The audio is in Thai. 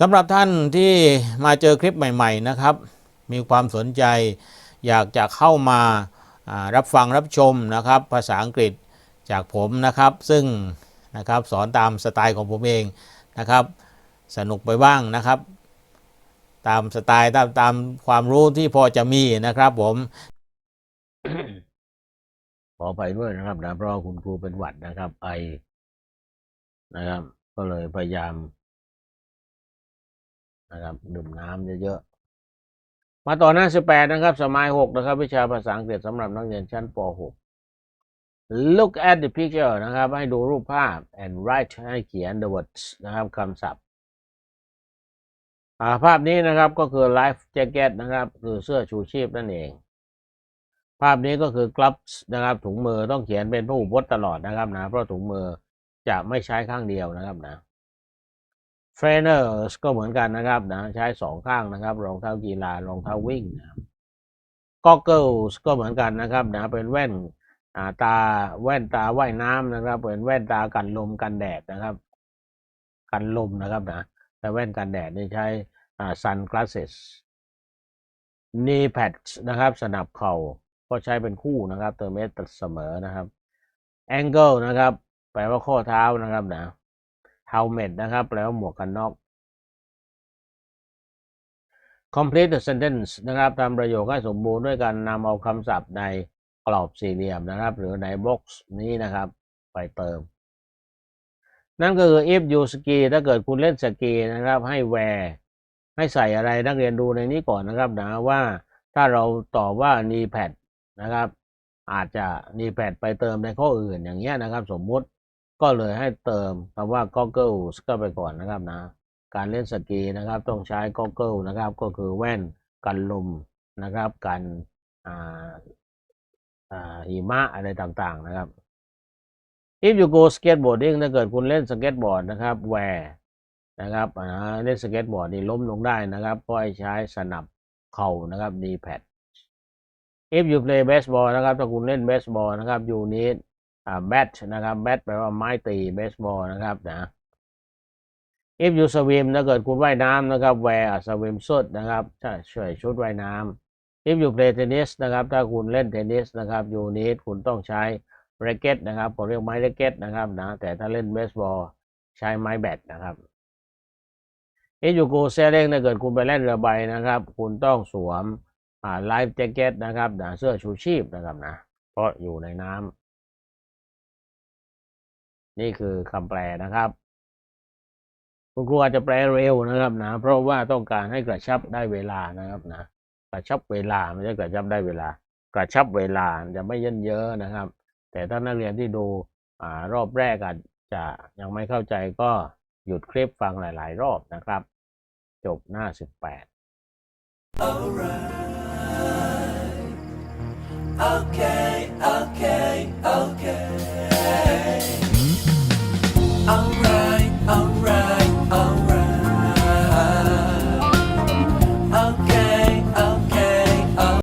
สำหรับท่านที่มาเจอคลิปใหม่ๆนะครับ มีความสนใจอยากจะเข้ามารับฟังรับชมนะครับ ภาษาอังกฤษจากผมนะครับ ซึ่งนะครับสอนตามสไตล์ของผมเองนะครับ สนุกไปบ้างนะครับ ตามสไตล์ตามตามความรู้ที่พอจะมีนะครับผม ขอไปด้วยนะครับนะเพราะว่าคุณครูเป็นหวัดนะครับไอนะครับ ก็เลยพยายาม นะครับดื่มน้ำเยอะๆ มาต่อหน้าสิบแปดนะครับ สมัยหกนะครับ วิชาภาษาอังกฤษสำหรับนักเรียนชั้นป .6 look at the picture นะครับ ให้ดูรูปภาพ and write ให้เขียน the words นะครับคำศัพท์ภาพนี้นะครับก็คือ life jacket นะครับ คือเสื้อชูชีพนั่นเอง ภาพนี้ก็คือ gloves นะครับ ถุงมือต้องเขียนเป็นพหูพจน์ตลอดนะครับนะ เพราะถุงมือจะไม่ใช้ข้างเดียวนะครับนะ trainers ก็เหมือนกันนะครับนะใช้สองข้างนะครับ รองเท้ากีฬารองเท้าวิ่งนะครับ goggles ก็เหมือนกันนะครับนะเป็นแว่นอ่าตาแว่นตาว่ายน้ำนะครับ เป็นแว่นตากันลมกันแดดนะครับ กันลมนะครับนะแต่แว่นกันแดดนี่ใช้อ่า sun glasses knee pads นะครับ สนับเข่าก็ใช้เป็นคู่นะครับเติมเอสเสมอนะครับ angle นะครับ แปลว่าข้อเท้านะครับนะ helmet นะครับ แปลว่าหมวกกันน็อก complete the sentence นะครับทำประโยคให้สมบูรณ์ด้วยการนำเอาคำศัพท์ในกรอบสี่เหลี่ยมนะครับ หรือในบ็อกซ์นี้นะครับ ไปเติม นั่นก็คือ if you ski ถ้าเกิดคุณเล่นสกีนะครับ ให้ wear ให้ใส่อะไรนักเรียนดูในนี้ก่อนนะครับนะว่าถ้าเราตอบว่า knee pad นะครับ อาจจะ knee pad ไปเติมในข้ออื่นอย่างเงี้ยนะครับ สมมุติ ก็เลยให้เติมคำว่า goggles ก็ไปก่อนนะครับนะ การเล่นสกีนะครับต้องใช้ goggle นะครับก็คือแว่นกันลมนะครับกันอ่าอ่าหิมะอะไรต่างๆนะครับ if you go skateboarding ถ้าเกิดคุณเล่นสเก็ตบอร์ดนะครับ wear นะครับอ่าเล่นสเก็ตบอร์ดนี่ล้มลงได้นะครับก็ให้ใช้สนับเข่านะครับ knee pad if you play baseball นะครับถ้าคุณเล่นเบสบอลนะครับ you need อ่า bat นะครับ bat แปลว่าไม้ตีเบสบอลนะครับนะ if you swim ถ้าเกิดคุณว่ายน้ำนะครับ wear a swim suit นะครับใช่ช่วยชุดว่ายน้ำ if you play tennis นะครับ ถ้าคุณเล่นเทนนิสนะครับ you need คุณต้องใช้ racket นะครับผมเรียกไม้ racket นะครับนะ แต่ถ้าเล่นเบสบอลใช้ไม้แบดนะครับ if you go sailing ถ้าเกิดคุณไปเล่นเรือใบนะครับ คุณต้องสวมอ่า life jacket นะครับนะเสื้อชูชีพนะครับนะ เพราะอยู่ในน้ำ นี่คือคำแปลนะครับ คุณครูอาจจะแปลเร็วนะครับนะ เพราะว่าต้องการให้กระชับได้เวลานะครับนะ กระชับเวลาไม่ใช่กระชับได้เวลา กระชับเวลาจะไม่เยินเยอะนะครับ แต่ถ้านักเรียนที่ดูอ่ารอบแรกอาจจะยังไม่เข้าใจก็หยุดคลิปฟังหลาย ๆ รอบนะครับ จบหน้าสิบแปด Okay, okay.